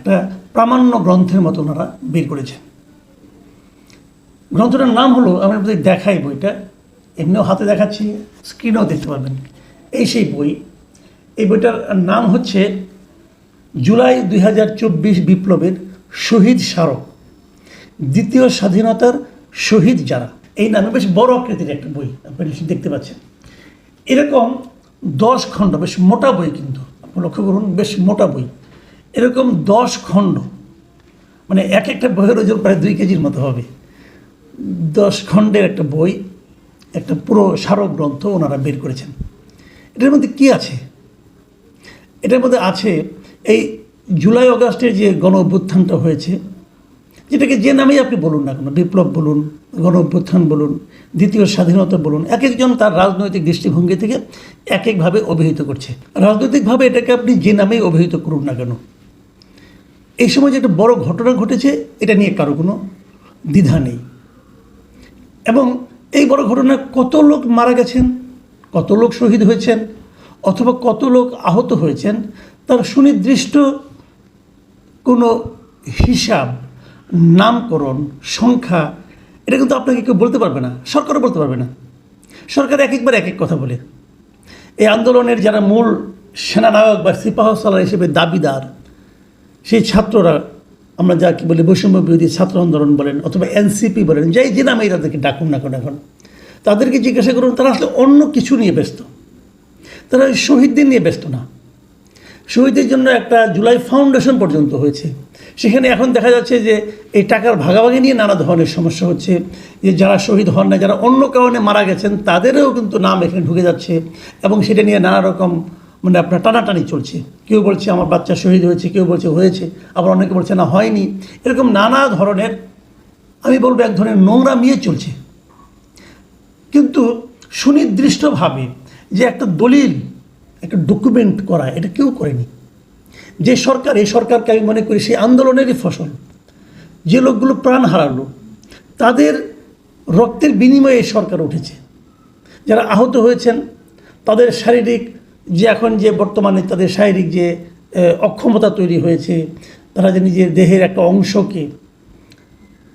একটা প্রামাণ্য গ্রন্থের মতো ওনারা বের করেছেন। গ্রন্থটার নাম হলো, আমি আপনাদের দেখাই বইটা, এমনিও হাতে দেখাচ্ছি, স্ক্রিনেও দেখতে পারবেন। এই সেই বই। এই বইটার নাম হচ্ছে জুলাই দুই হাজার চব্বিশ বিপ্লবের শহীদ স্মারক, দ্বিতীয় স্বাধীনতার শহীদ যারা। এই নামে বেশ বড় আকৃতির একটা বই আপনি দেখতে পাচ্ছেন। এরকম দশ খণ্ড, বেশ মোটা বই কিন্তু, আপনি লক্ষ্য করুন, বেশ মোটা বই। এরকম দশ খণ্ড মানে এক একটা বইয়ের ওজন প্রায় দুই কেজির মতো হবে। দশ খণ্ডের একটা বই, একটা পুরো স্মারক গ্রন্থ ওনারা বের করেছেন। এটার মধ্যে কি আছে? এটার মধ্যে আছে এই জুলাই অগাস্টের যে গণ অভ্যুত্থানটা হয়েছে, যেটাকে যে নামেই আপনি বলুন না কেন, বিপ্লব বলুন, গণ অভ্যুত্থান বলুন, দ্বিতীয় স্বাধীনতা বলুন, এক একজন তার রাজনৈতিক দৃষ্টিভঙ্গি থেকে এক একভাবে অভিহিত করছে। রাজনৈতিকভাবে এটাকে আপনি যে নামেই অভিহিত করুন না কেন এই সময় যে একটা বড় ঘটনা ঘটেছে, এটা নিয়ে কারও কোনো দ্বিধা নেই। এবং এই বড় ঘটনায় কত লোক মারা গেছেন, কত লোক শহীদ হয়েছেন, অথবা কত লোক আহত হয়েছেন, তার সুনির্দিষ্ট কোনো হিসাব, নামকরণ, সংখ্যা, এটা কিন্তু আপনাকে কেউ বলতে পারবে না, সরকারও বলতে পারবে না। সরকার এক একবার এক এক কথা বলে। এই আন্দোলনের যারা মূল সেনানায়ক বা সিপাহ সালার হিসেবে দাবিদার সেই ছাত্ররা, আমরা যা কি বলি বৈষম্য বিরোধী ছাত্র আন্দোলন বলেন অথবা এনসিপি বলেন, যাই যে নামেই তাদেরকে ডাকুন না কেন এখন, তাদেরকে জিজ্ঞাসা করুন, তারা আসলে অন্য কিছু নিয়ে ব্যস্ত। তারা শহীদদের নিয়ে ব্যস্ত না। শহীদের জন্য একটা জুলাই ফাউন্ডেশন পর্যন্ত হয়েছে। সেখানে এখন দেখা যাচ্ছে যে এই টাকার ভাগাভাগি নিয়ে নানা ধরনের সমস্যা হচ্ছে। যে যারা শহীদ হন না, যারা অন্য কারণে মারা গেছেন, তাদেরও কিন্তু নাম এখানে ঢুকে যাচ্ছে এবং সেটা নিয়ে নানা রকম মানে আপনার টানাটানি চলছে। কেউ বলছে আমার বাচ্চা শহীদ হয়েছে, কেউ বলছে হয়েছে, আবার অনেকে বলছে না, হয়নি। এরকম নানা ধরনের, আমি বলব এক ধরনের নোংরা মিয়ে চলছে। কিন্তু সুনির্দিষ্টভাবে যে একটা দলিল, একটা ডকুমেন্ট করা, এটা কেউ করেনি। যে সরকার, এই সরকারকে আমি মনে করি সেই আন্দোলনেরই ফসল। যে লোকগুলো প্রাণ হারালো, তাদের রক্তের বিনিময়ে এই সরকার উঠেছে। যারা আহত হয়েছেন, তাদের শারীরিক যে এখন যে বর্তমানে তাদের শারীরিক যে অক্ষমতা তৈরি হয়েছে, তারা যে নিজের দেহের একটা অংশকে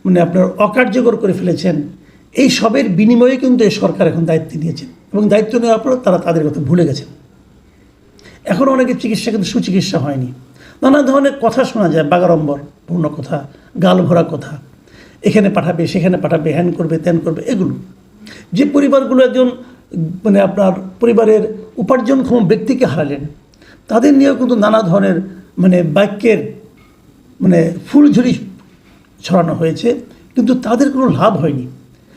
মানে আপনার অকার্যকর করে ফেলেছেন, এই সবের বিনিময়ে কিন্তু এই সরকার এখন দায়িত্ব নিয়েছেন এবং দায়িত্ব নেওয়ার পর তারা তাদের কথা ভুলে গেছেন। এখন অনেকের চিকিৎসা কিন্তু সুচিকিৎসা হয়নি। নানা ধরনের কথা শোনা যায়, বাগাড়ম্বর, পূর্ণ কথা, গাল ভরা কথা, এখানে পাঠাবে, সেখানে পাঠাবে, হ্যান করবে, ত্যান করবে, এগুলো। যে পরিবারগুলো একজন মানে আপনার পরিবারের উপার্জনক্ষম ব্যক্তিকে হারালেন। তাদের নিয়েও কিন্তু নানা ধরনের মানে বাক্যের মানে ফুলঝুরি ছড়ানো হয়েছে, কিন্তু তাদের কোনো লাভ হয়নি।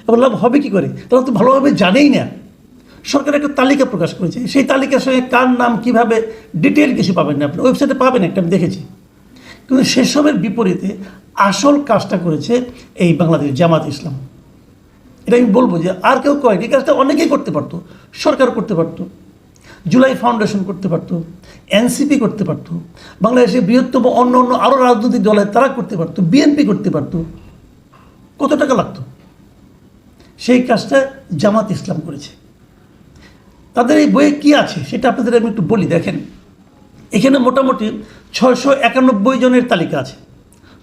এবার লাভ হবে কি করে? তারা তো ভালোভাবে জানেই না। সরকার একটা তালিকা প্রকাশ করেছে। সেই তালিকার সঙ্গে কার নাম কীভাবে ডিটেল কিছু পাবেন না আপনি? ওয়েবসাইটে পাবেন একটা, আমি দেখেছি। কিন্তু সেসবের বিপরীতে আসল কাজটা করেছে এই বাংলাদেশ জামাত ইসলাম। এটা আমি বলব যে আর কেউ করেনি কাজটা অনেকেই করতে পারতো। সরকার করতে পারতো। জুলাই ফাউন্ডেশন করতে পারতো। এনসিপি করতে পারতো। বাংলাদেশের বৃহত্তম অন্য অন্য আরও রাজনৈতিক দলে তারা করতে পারতো। বিএনপি করতে পারতো। কত টাকা লাগতো? সেই কাজটা জামাত ইসলাম করেছে। তাদের এই বইয়ে কী আছে সেটা আপনাদের আমি একটু বলি, দেখেন। এখানে মোটামুটি ছয়শো একানব্বই জনের তালিকা আছে।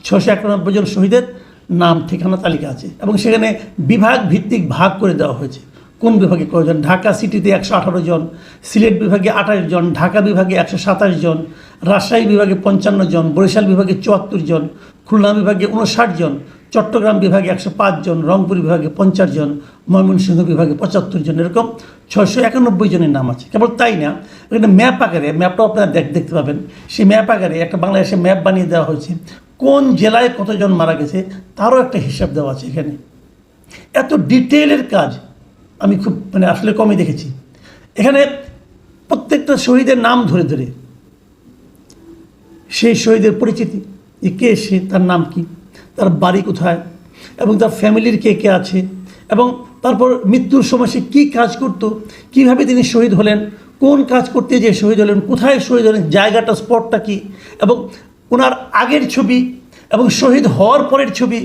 ছশো একানব্বই জন শহীদের নাম, ঠিকানা, তালিকা আছে। এবং সেখানে বিভাগ ভিত্তিক ভাগ করে দেওয়া হয়েছে। কোন বিভাগে কয়জন? ঢাকা সিটিতে একশো আঠারো জন, সিলেট বিভাগে আঠাশ জন, ঢাকা বিভাগে একশো সাতাশ জন, রাজশাহী বিভাগে পঞ্চান্ন জন, বরিশাল বিভাগে চুয়াত্তর জন, খুলনা বিভাগে উনষাট জন, চট্টগ্রাম বিভাগে একশো পাঁচ জন, রংপুর বিভাগে পঞ্চাশ জন, ময়মনসিংহ বিভাগে পঁচাত্তর জন, এরকম ছয়শো একানব্বই জনের নাম আছে। কেবল তাই না, এখানে ম্যাপ আকারে, ম্যাপটাও আপনারা দেখ, দেখতে পাবেন। সেই ম্যাপ আকারে একটা বাংলাদেশে ম্যাপ বানিয়ে দেওয়া হয়েছে। কোন জেলায় কতজন মারা গেছে, তারও একটা হিসাব দেওয়া আছে এখানে। এত ডিটেলের কাজ আমি খুব মানে আসলে কমই দেখেছি। এখানে প্রত্যেকটা শহীদের নাম ধরে ধরে। সেই শহীদের পরিচিতি, যে কে সে, তার নাম কি, তার বাড়ি কোথায়, এবং তার ফ্যামিলির কে কে আছে, এবং তারপর মৃত্যুর সময় সে কী কাজ করত, কীভাবে তিনি শহীদ হলেন, কোন কাজ করতে যে শহীদ হলেন, কোথায় শহীদ হলেন, জায়গাটা, স্পটটা কি, এবং ওনার আগের ছবি এবং শহীদ হওয়ার পরের ছবি,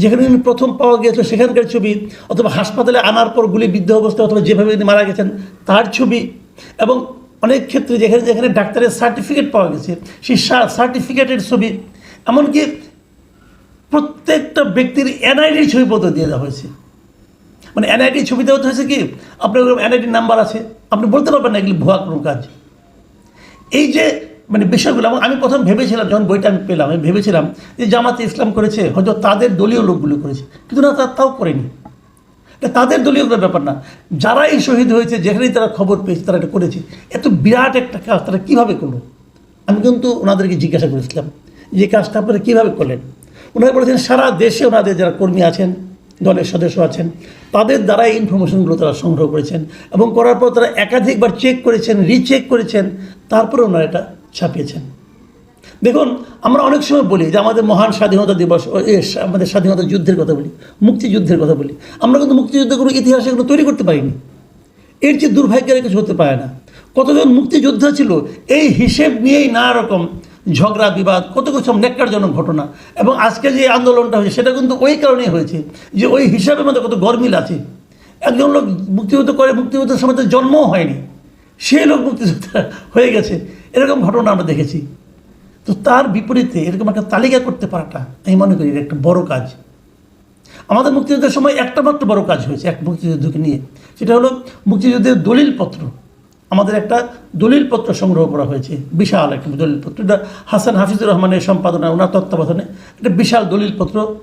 যেখানে উনি প্রথম পাওয়া গিয়েছিল সেখানকার ছবি, অথবা হাসপাতালে আনার পর গুলি গুলিবিদ্ধ অবস্থায় অথবা যেভাবে উনি মারা গেছেন, তার ছবি এবং অনেক ক্ষেত্রে যেখানে যেখানে ডাক্তারের সার্টিফিকেট পাওয়া গেছে, সেই সার্টিফিকেটের ছবি, এমনকি প্রত্যেকটা ব্যক্তির এনআইডির ছবি পর্যন্ত দিয়ে দেওয়া হয়েছে। মানে এনআইডি ছবি দেওয়া হয়েছে কি? আপনার এনআইডির নাম্বার আছে, আপনি বলতে পারবেন না এগুলি ভুয়া কোনো কাজ। এই যে মানে বিষয়গুলো, এবং আমি প্রথম ভেবেছিলাম, যখন বইটা আমি পেলাম, আমি ভেবেছিলাম যে জামাতে ইসলাম করেছে, হয়তো তাদের দলীয় লোকগুলো করেছে, কিন্তু না, তা তাও করেনি। তাদের দলীয় ব্যাপার না। যারা এই শহীদ হয়েছে, যেখানেই তারা খবর পেয়েছে, তারা এটা করেছে। এত বিরাট একটা কাজ, তারা কীভাবে করল? আমি কিন্তু ওনাদেরকে জিজ্ঞাসা করেছিলাম যে কাজটা আপনারা কীভাবে করলেন? ওনারা বলেছেন, সারা দেশে ওনাদের যারা কর্মী আছেন, দলের সদস্য আছেন, তাদের দ্বারা এই ইনফরমেশনগুলো তারা সংগ্রহ করেছেন এবং করার পর তারা একাধিকবার চেক করেছেন রিচেক করেছেন, তারপরে ওনারা এটা ছাপিয়েছেন। দেখুন, আমরা অনেক সময় বলি যে আমাদের মহান স্বাধীনতা দিবস আমাদের স্বাধীনতা যুদ্ধের কথা বলি, মুক্তিযুদ্ধের কথা বলি। আমরা কিন্তু মুক্তিযুদ্ধের কোনো ইতিহাস এগুলো তৈরি করতে পারিনি। এর চেয়ে দুর্ভাগ্যের কিছু হতে পারে না। কতজন মুক্তিযোদ্ধা ছিল, এই হিসেব নিয়েই নানা রকম ঝগড়া, বিবাদ, কত কিছু নেককারজনক ঘটনা। এবং আজকে যে আন্দোলনটা হয়েছে, সেটা কিন্তু ওই কারণেই হয়েছে যে ওই হিসাবের মধ্যে কত গরমিল আছে। একজন লোক মুক্তিযুদ্ধ করে, মুক্তিযুদ্ধের সময় জন্মও হয়নি। সেই লোক মুক্তিযোদ্ধা হয়ে গেছে। এরকম ঘটনা আমরা দেখেছি। তো তার বিপরীতে এরকম একটা তালিকা করতে পারাটা আমি মনে করি একটা বড় কাজ। আমাদের মুক্তিযুদ্ধের সময় একটা মাত্র বড় কাজ হয়েছে এক মুক্তিযুদ্ধকে নিয়ে। সেটা হলো মুক্তিযুদ্ধের দলিলপত্র। আমাদের একটা দলিলপত্র সংগ্রহ করা হয়েছে। বিশাল একটা দলিলপত্র। এটা হাসান হাফিজুর রহমানের সম্পাদনা ওনার তত্ত্বাবধানে একটা বিশাল দলিলপত্র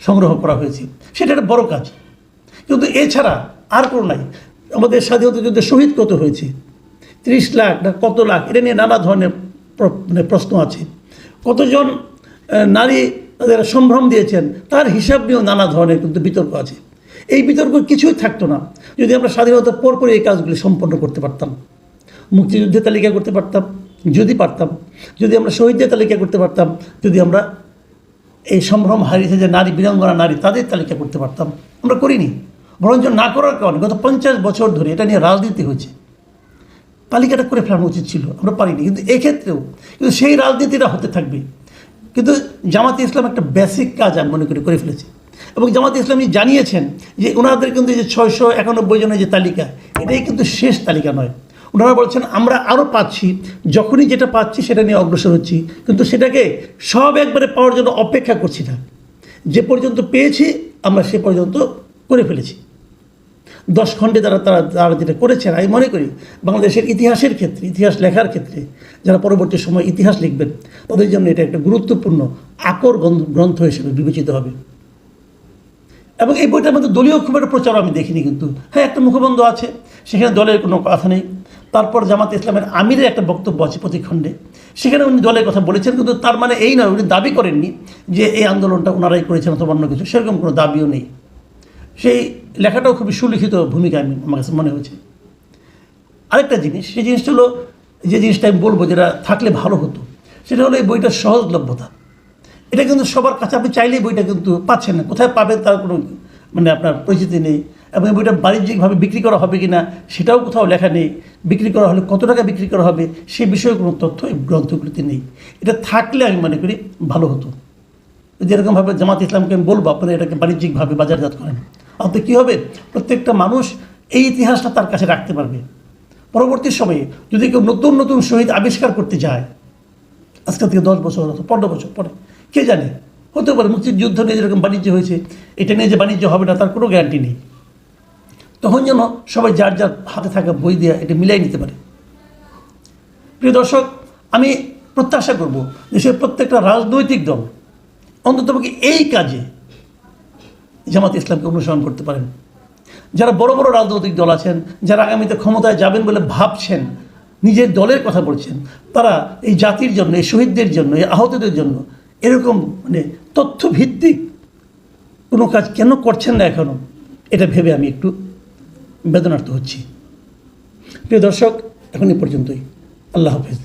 সংগ্রহ করা হয়েছে। সেটা একটা বড় কাজ। কিন্তু এছাড়া আর কোনো নাই। আমাদের স্বাধীনতা যুদ্ধে শহীদ কত হয়েছে? ত্রিশ লাখ না কত লাখ? এটা নিয়ে নানা ধরনের প্র- মানে প্রশ্ন আছে। কতজন নারী তাদের সম্ভ্রম দিয়েছেন, তার হিসাব নিয়েও নানা ধরনের কিন্তু বিতর্ক আছে। এই বিতর্ক কিছুই থাকতো না, যদি আমরা স্বাধীনতার পরপরই এই কাজগুলি সম্পন্ন করতে পারতাম। মুক্তিযুদ্ধের তালিকা করতে পারতাম, যদি পারতাম। যদি আমরা শহীদদের তালিকা করতে পারতাম, যদি আমরা এই সম্ভ্রম হারিয়েছে যে নারী, বীরাঙ্গনা নারী, তাদের তালিকা করতে পারতাম। আমরা করিনি। বরঞ্চ না করার কারণে গত পঞ্চাশ বছর ধরে এটা নিয়ে রাজনীতি হয়েছে। তালিকাটা করে ফেলানো উচিত ছিল, আমরা পারিনি। কিন্তু এক্ষেত্রেও, কিন্তু সেই রাজনীতিটা হতে থাকবে। কিন্তু জামাতে ইসলাম একটা বেসিক কাজ আমি মনে করি করে ফেলেছে। এবং জামাতে ইসলামী জানিয়েছেন যে ওনাদের কিন্তু যে ছয়শো একানব্বই জনের যে তালিকা, এটাই কিন্তু শেষ তালিকা নয়। ওনারা বলছেন, আমরা আরও পাচ্ছি, যখনই যেটা পাচ্ছি সেটা নিয়ে অগ্রসর হচ্ছি। কিন্তু সেটাকে সব একবারে পাওয়ার জন্য অপেক্ষা করছি না। যে পর্যন্ত পেয়েছি, আমরা সে পর্যন্ত করে ফেলেছি। দশ খণ্ডে তারা তারা তারা যেটা করেছেন, আমি মনে করি বাংলাদেশের ইতিহাসের ক্ষেত্রে, ইতিহাস লেখার ক্ষেত্রে যারা পরবর্তী সময় ইতিহাস লিখবেন, তাদের জন্য এটা একটা গুরুত্বপূর্ণ আকর গ্রন্থ- হিসেবে বিবেচিত হবে। এবং এই বইটার মধ্যে দলীয় খুব একটা প্রচার আমি দেখিনি কিন্তু। হ্যাঁ একটা মুখবন্ধ আছে, সেখানে দলের কোনো কথা নেই। তারপর জামাত ইসলামের আমিরের একটা বক্তব্য আছে প্রতি খণ্ডে সেখানে উনি দলের কথা বলেছেন কিন্তু তার মানে এই নয়, উনি দাবি করেননি যে এই আন্দোলনটা ওনারাই করেছেন অথবা অন্য কিছু। সেরকম কোনো দাবিও নেই। সেই লেখাটাও খুবই সুলিখিত ভূমিকা আমি আমার কাছে মনে হয়েছে। আরেকটা জিনিস, সেই জিনিসটা হলো যে জিনিসটা আমি বলব যেটা থাকলে ভালো হতো, সেটা হলো এই বইটার সহজলভ্যতা। এটা কিন্তু সবার কাছে, আপনি চাইলেই বইটা কিন্তু পাচ্ছেন না। কোথায় পাবেন তার কোনো মানে আপনার পরিচিতি নেই এবং এই বইটা বাণিজ্যিকভাবে বিক্রি করা হবে কি না সেটাও কোথাও লেখা নেই। বিক্রি করা হলে কত টাকা বিক্রি করা হবে, সে বিষয়ে কোনো তথ্য এই গ্রন্থগুলিতে নেই। এটা থাকলে আমি মনে করি ভালো হতো। যেরকমভাবে জামাত ইসলামকে আমি বলব, আপনারা এটাকে বাণিজ্যিকভাবে বাজারজাত করেন। তাতে কী হবে? প্রত্যেকটা মানুষ এই ইতিহাসটা তার কাছে রাখতে পারবে। পরবর্তী সময়ে যদি কেউ নতুন নতুন শহীদ আবিষ্কার করতে যায় আজকাল থেকে দশ বছর অথবা পনেরো বছর পরে কে জানে? হতে পারে, মুক্তিযুদ্ধ নিয়ে যেরকম বাণিজ্য হয়েছে, এটা নিয়ে যে বাণিজ্য হবে না, তার কোনো গ্যারান্টি নেই। তখন যেন সবাই যার যার হাতে থাকা বই দেওয়া এটা মিলাই নিতে পারে। প্রিয় দর্শক, আমি প্রত্যাশা করব দেশের প্রত্যেকটা রাজনৈতিক দল অন্ততপক্ষে এই কাজে জামাত ইসলামকে অনুসরণ করতে পারেন। যারা বড় বড় রাজনৈতিক দল আছেন, যারা আগামীতে ক্ষমতায় যাবেন বলে ভাবছেন, নিজের দলের কথা বলছেন, তারা এই জাতির জন্য, এই শহীদদের জন্য, এই আহতদের জন্য এরকম মানে তথ্যভিত্তিক কোনো কাজ কেন করছেন না এখনও এটা ভেবে আমি একটু বেদনার্থ হচ্ছি। প্রিয় দর্শক এখন এ পর্যন্তই। আল্লাহ হাফেজ।